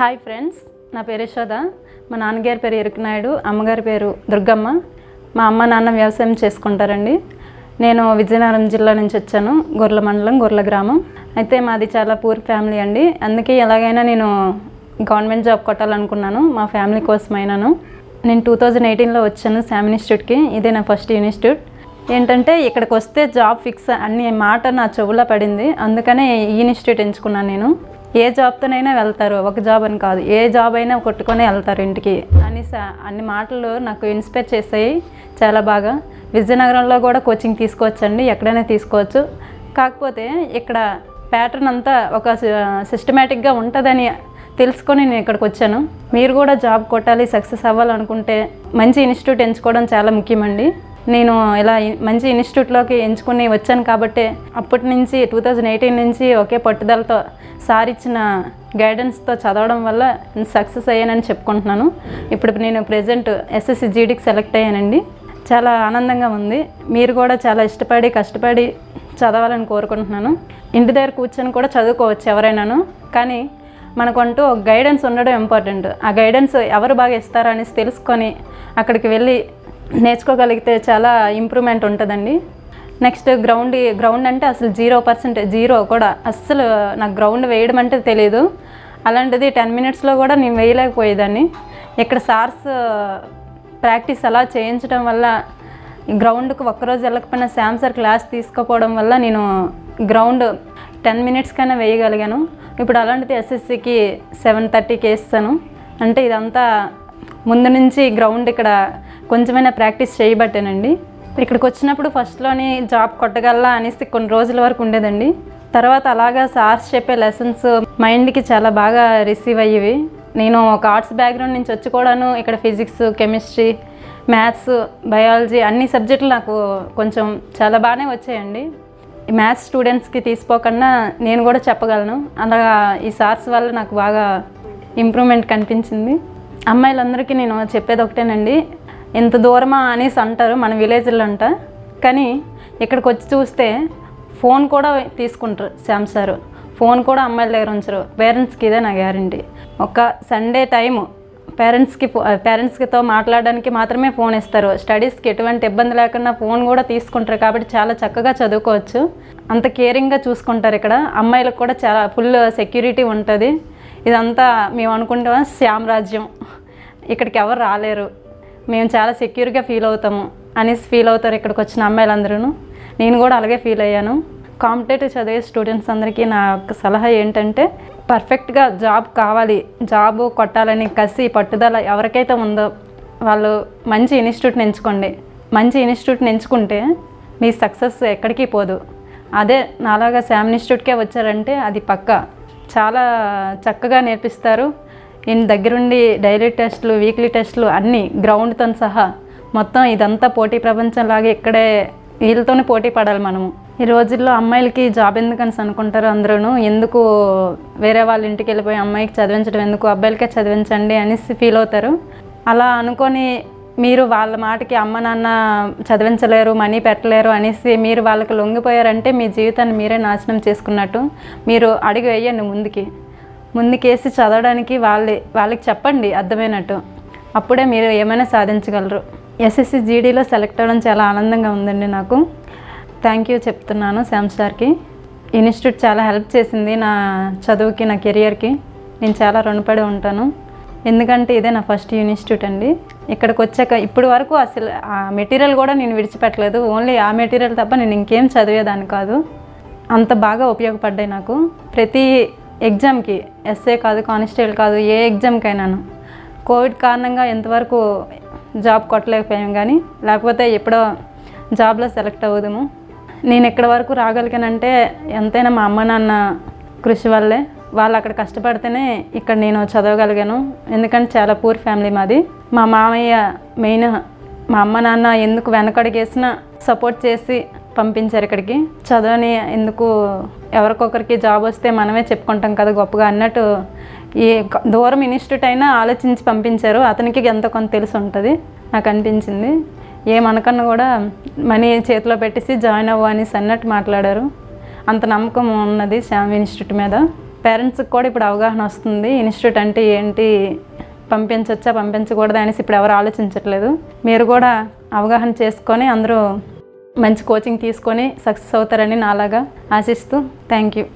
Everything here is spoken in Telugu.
హాయ్ ఫ్రెండ్స్ నా పేరు యశోద మా నాన్నగారి పేరు ఎరుకునాయుడు అమ్మగారి పేరు దుర్గమ్మ. మా అమ్మ నాన్న వ్యవసాయం చేసుకుంటారండి. నేను విజయనగరం జిల్లా నుంచి వచ్చాను గొర్రెల మండలం గొర్రెల గ్రామం. అయితే మాది చాలా పూర్ ఫ్యామిలీ అండి. అందుకే ఎలాగైనా నేను గవర్నమెంట్ జాబ్ కొట్టాలనుకున్నాను మా ఫ్యామిలీ కోసమైనాను. నేను టూ థౌజండ్ ఎయిటీన్లో వచ్చాను శామ్ ఇన్స్టిట్యూట్కి. ఇదే నా ఫస్ట్ ఇన్స్టిట్యూట్. ఏంటంటే ఇక్కడికి వస్తే జాబ్ ఫిక్స్ అన్ని మాట నా చెవులో పడింది. అందుకనే ఈ ఇన్స్టిట్యూట్ ఎంచుకున్నాను నేను. ఏ జాబ్తోనైనా వెళ్తారు. ఒక జాబ్ అని కాదు. ఏ జాబ్ అయినా కొట్టుకొని వెళ్తారు ఇంటికి. అని అన్ని మాటలు నాకు ఇన్స్పైర్ చేసాయి చాలా బాగా. విజయనగరంలో కూడా కోచింగ్ తీసుకోవచ్చండి. ఎక్కడైనా తీసుకోవచ్చు. కాకపోతే ఇక్కడ ప్యాటర్న్ అంతా ఒక సిస్టమేటిక్గా ఉంటుందని తెలుసుకొని నేను ఇక్కడికి వచ్చాను. మీరు కూడా జాబ్ కొట్టాలి సక్సెస్ అవ్వాలనుకుంటే మంచి ఇన్స్టిట్యూట్ ఎంచుకోవడం చాలా ముఖ్యమండి. నేను ఇలా మంచి ఇన్స్టిట్యూట్లోకి ఎంచుకుని వచ్చాను కాబట్టి అప్పటి నుంచి టూ థౌజండ్ ఎయిటీన్ నుంచి ఒకే పట్టుదలతో సార్ ఇచ్చిన గైడెన్స్తో చదవడం వల్ల సక్సెస్ అయ్యానని చెప్పుకుంటున్నాను. ఇప్పుడు నేను ప్రజెంట్ ఎస్ఎస్సి జీడీకి సెలెక్ట్ అయ్యానండి. చాలా ఆనందంగా ఉంది. మీరు కూడా చాలా ఇష్టపడి కష్టపడి చదవాలని కోరుకుంటున్నాను. ఇంటి దగ్గర కూర్చొని కూడా చదువుకోవచ్చు ఎవరైనాను. కానీ మనకంటూ ఒక గైడెన్స్ ఉండడం ఇంపార్టెంట్ ఆ గైడెన్స్ ఎవరు బాగా ఇస్తారో అనేసి తెలుసుకొని అక్కడికి వెళ్ళి నేర్చుకోగలిగితే చాలా ఇంప్రూవ్మెంట్ ఉంటుందండి. నెక్స్ట్ గ్రౌండ్ గ్రౌండ్ అంటే అసలు జీరో పర్సెంట్ జీరో కూడా అస్సలు నాకు గ్రౌండ్ వేయడం అంటే తెలియదు అలాంటిది టెన్ మినిట్స్లో కూడా నేను వేయలేకపోయేదాన్ని. ఇక్కడ సార్స్ ప్రాక్టీస్ అలా చేయించడం వల్ల గ్రౌండ్కి ఒక్కరోజు వెళ్ళకపోయినా శామ్ సార్ క్లాస్ తీసుకోపోవడం వల్ల నేను గ్రౌండ్ టెన్ మినిట్స్ కన్నా వేయగలిగాను. ఇప్పుడు అలాంటిది ఎస్ఎస్సికి సెవెన్ థర్టీకి వేస్తాను. అంటే ఇదంతా ముందు నుంచి గ్రౌండ్ ఇక్కడ కొంచెమైనా ప్రాక్టీస్ చేయబట్టానండి. ఇక్కడికి వచ్చినప్పుడు ఫస్ట్లోని జాబ్ కొట్టగలలా అనేసి కొన్ని రోజుల వరకు ఉండేదండి. తర్వాత అలాగా సార్స్ చెప్పే లెసన్స్ మైండ్కి చాలా బాగా రిసీవ్ అయ్యేవి. నేను ఒక ఆర్ట్స్ బ్యాక్గ్రౌండ్ నుంచి వచ్చి కూడాను ఇక్కడ ఫిజిక్స్ కెమిస్ట్రీ మ్యాథ్స్ బయాలజీ అన్ని సబ్జెక్టులు నాకు కొంచెం చాలా బాగానే వచ్చాయండి. మ్యాథ్స్ స్టూడెంట్స్కి తీసుకోకుండా నేను కూడా చెప్పగలను. అలాగా ఈ సార్స్ వల్ల నాకు బాగా ఇంప్రూవ్మెంట్ కనిపించింది. అమ్మాయిలందరికీ నేను చెప్పేది ఒకటేనండి. ఎంత దూరమా అనేసి అంటారు మన విలేజ్లో అంట. కానీ ఇక్కడికి వచ్చి చూస్తే ఫోన్ కూడా తీసుకుంటారు శాంసారు ఫోన్ కూడా అమ్మాయిల దగ్గర ఉంచరు. పేరెంట్స్కి ఇదే నా గ్యారంటీ. ఒక సండే టైము పేరెంట్స్కి పేరెంట్స్తో మాట్లాడడానికి మాత్రమే ఫోన్ ఇస్తారు. స్టడీస్కి ఎటువంటి ఇబ్బంది లేకుండా ఫోన్ కూడా తీసుకుంటారు కాబట్టి చాలా చక్కగా చదువుకోవచ్చు. అంత కేరింగ్గా చూసుకుంటారు ఇక్కడ. అమ్మాయిలకు కూడా చాలా ఫుల్ సెక్యూరిటీ ఉంటుంది. ఇదంతా మేము అనుకుంటాం శ్యామరాజ్యం ఇక్కడికి ఎవరు రాలేరు. మేము చాలా సెక్యూర్గా ఫీల్ అవుతాము అనేసి ఫీల్ అవుతారు ఇక్కడికి వచ్చిన అమ్మాయిలందరూ నేను కూడా అలాగే ఫీల్ అయ్యాను. కాంపిటేటివ్ చదివే స్టూడెంట్స్ అందరికీ నా యొక్క సలహా ఏంటంటే పర్ఫెక్ట్గా జాబ్ కావాలి. జాబ్ కొట్టాలని కసి పట్టుదల ఎవరికైతే ఉందో వాళ్ళు మంచి ఇన్స్టిట్యూట్ని ఎంచుకోండి. మంచి ఇన్స్టిట్యూట్ని ఎంచుకుంటే మీ సక్సెస్ ఎక్కడికి పోదు. అదే నాలాగా శామ్ ఇన్స్టిట్యూట్కే వచ్చారంటే అది పక్క. చాలా చక్కగా నేర్పిస్తారు. ఈయన దగ్గరుండి డైలీ టెస్ట్లు వీక్లీ టెస్ట్లు అన్నీ గ్రౌండ్తో సహా మొత్తం ఇదంతా పోటీ ప్రపంచంలాగా ఇక్కడే వీళ్ళతోనే పోటీ పడాలి మనము. ఈ రోజుల్లో అమ్మాయిలకి జాబ్ ఎందుకని అనుకుంటారు అందరూ ఎందుకు వేరే వాళ్ళ ఇంటికి వెళ్ళిపోయి అమ్మాయికి చదివించడం ఎందుకు? అబ్బాయిలకే చదివించండి అనేసి ఫీల్ అవుతారు. అలా అనుకొని మీరు వాళ్ళ మాటకి అమ్మ నాన్న చదివించలేరు మనీ పెట్టలేరు అనేసి మీరు వాళ్ళకి లొంగిపోయారంటే మీ జీవితాన్ని మీరే నాశనం చేసుకున్నట్టు మీరు అడిగి వేయండి ముందుకి. ముందుకేసి చదవడానికి వాళ్ళే వాళ్ళకి చెప్పండి అర్థమైనట్టు. అప్పుడే మీరు ఏమైనా సాధించగలరు. ఎస్ఎస్సి జీడీలో సెలెక్ట్ అవ్వడం చాలా ఆనందంగా ఉందండి నాకు. థ్యాంక్ యూ చెప్తున్నాను శామ్ సార్కి. ఇన్స్టిట్యూట్ చాలా హెల్ప్ చేసింది నా చదువుకి నా కెరియర్కి. నేను చాలా రుణపడి ఉంటాను. ఎందుకంటే ఇదే నా ఫస్ట్ ఇన్స్టిట్యూట్ అండి. ఇక్కడికి వచ్చాక ఇప్పటి వరకు అసలు ఆ మెటీరియల్ కూడా నేను విడిచిపెట్టలేదు. ఓన్లీ ఆ మెటీరియల్ తప్ప నేను ఇంకేం చదివేదాన్ని కాదు. అంత బాగా ఉపయోగపడ్డాయి నాకు. ప్రతి ఎగ్జామ్కి ఎస్ఏ కాదు కానిస్టేబుల్ కాదు ఏ ఎగ్జామ్కైనాను. కోవిడ్ కారణంగా ఎంతవరకు జాబ్ కొట్టలేకపోయాం కానీ లేకపోతే ఎప్పుడో జాబ్లో సెలెక్ట్ అవ్వదుము నేను ఎక్కడి వరకు రాగలిగానంటే ఎంతైనా మా అమ్మ నాన్న కృషి వల్లే. వాళ్ళు అక్కడ కష్టపడితేనే ఇక్కడ నేను చదవగలిగాను. ఎందుకంటే చాలా పూర్ ఫ్యామిలీ మాది. మా మామయ్య మెయిన్ మా అమ్మ నాన్న ఎందుకు వెనకడిగేసినా సపోర్ట్ చేసి పంపించారు ఇక్కడికి. చదవని ఎందుకు ఎవరికొకరికి జాబ్ వస్తే మనమే చెప్పుకుంటాం కదా గొప్పగా అన్నట్టు ఈ దూరం ఇన్స్టిట్యూట్ అయినా ఆలోచించి పంపించారు. అతనికి ఎంత కొంత తెలిసి ఉంటుంది. నాకు అనిపించింది. ఏమనకన్నా కూడా మనీ చేతిలో పెట్టేసి జాయిన్ అవ్వు అనేసి అన్నట్టు మాట్లాడారు. అంత నమ్మకం ఉన్నది శ్యామ్ ఇన్స్టిట్యూట్ మీద. పేరెంట్స్కి కూడా ఇప్పుడు అవగాహన వస్తుంది. ఇన్స్టిట్యూట్ అంటే ఏంటి? పంపించవచ్చా పంపించకూడదా అనేసి ఇప్పుడు ఎవరు ఆలోచించట్లేదు. మీరు కూడా అవగాహన చేసుకొని అందరూ మంచి కోచింగ్ తీసుకొని సక్సెస్ అవుతారని నాలాగా ఆశిస్తూ థ్యాంక్ యూ